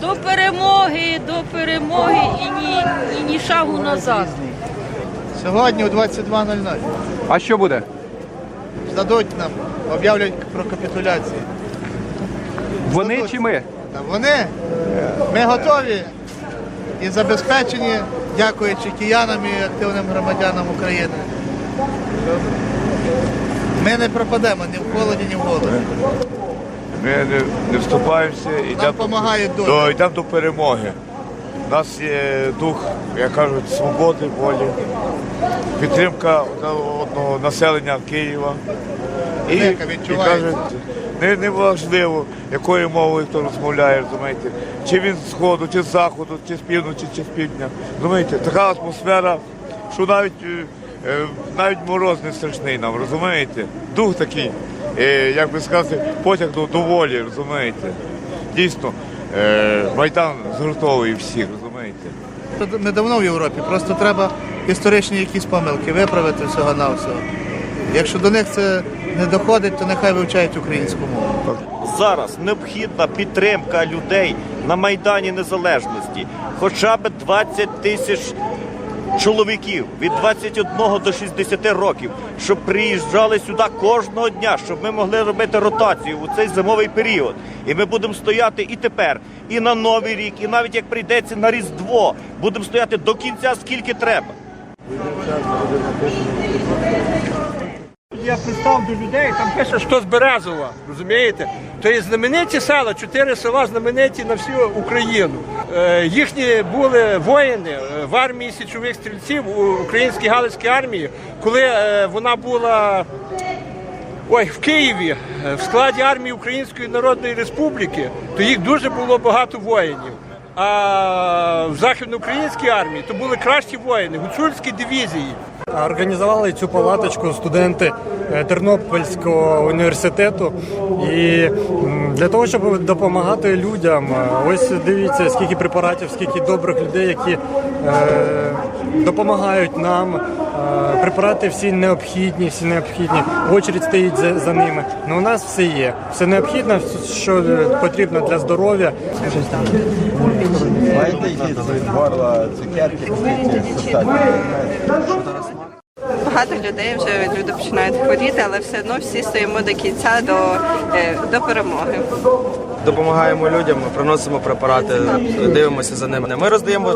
До перемоги, до перемоги і ні, і ні шагу назад. Сьогодні о 22.00 А що буде? здадуть нам, об'являть про капітуляцію. Вони чи ми? Та вони, ми готові і забезпечені, дякуючи киянам і активним громадянам України. Ми не пропадемо ні в холоді, ні в голоді. Ми не, не вступаємося і йдемо до, дуже. йдемо до перемоги. У нас є дух, як кажуть, свободи, волі, підтримка одного населення Києва. І, і кажуть, не, не важливо, якою мовою хто розмовляє, розумієте, чи він з сходу, чи з заходу, чи з півночі, чи з півдня. Розумієте, така атмосфера, що навіть, е, е, навіть мороз не страшний нам, розумієте? Дух такий, е, як би сказати, потяг до, волі, розумієте? Дійсно, Майдан згуртовує всіх, розумієте? Тут Ми давно в Європі, просто треба історичні якісь помилки виправити всього на всього. Якщо до них це не доходить, то нехай вивчають українську мову. Зараз необхідна підтримка людей на Майдані Незалежності. Хоча б 20 тисяч чоловіків від 21 до 60 років, щоб приїжджали сюди кожного дня, щоб ми могли робити ротацію у цей зимовий період. І ми будемо стояти і тепер, і на Новий рік, і навіть як прийдеться на Різдво, будемо стояти до кінця, скільки треба. Я пристав до людей, там пише, що з Березова, розумієте? То є знамениті села, чотири села знамениті на всю Україну. Е, їхні були воїни е, в армії січових стрільців у українській галицькій армії, коли е, вона була ой, в Києві е, в складі армії Української Народної Республіки, то їх дуже було багато воїнів. А в західноукраїнській армії то були кращі воїни, гуцульські дивізії. Організували цю палаточку студенти е, Тернопільського університету. І для того, щоб допомагати людям, е, ось дивіться, скільки препаратів, скільки добрих людей, які е, допомагають нам. Препарати всі необхідні, всі необхідні. Очередь стоїть за, за ними. Ну у нас все є. Все необхідне, що е, потрібно для здоров'я. Багато людей вже люди починають хворіти, але все одно всі стоїмо до кінця до, е, до перемоги. Допомагаємо людям, ми приносимо препарати, дивимося за ними. Ми роздаємо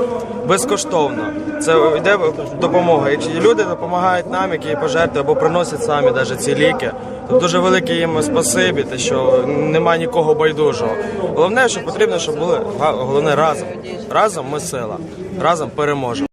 безкоштовно. Це йде допомога. Якщо люди допомагають нам, які пожертвують або приносять самі навіть ці ліки, дуже велике їм спасибі, те, що немає нікого байдужого. Головне, що потрібно, щоб були головне разом. Разом ми сила, разом переможемо.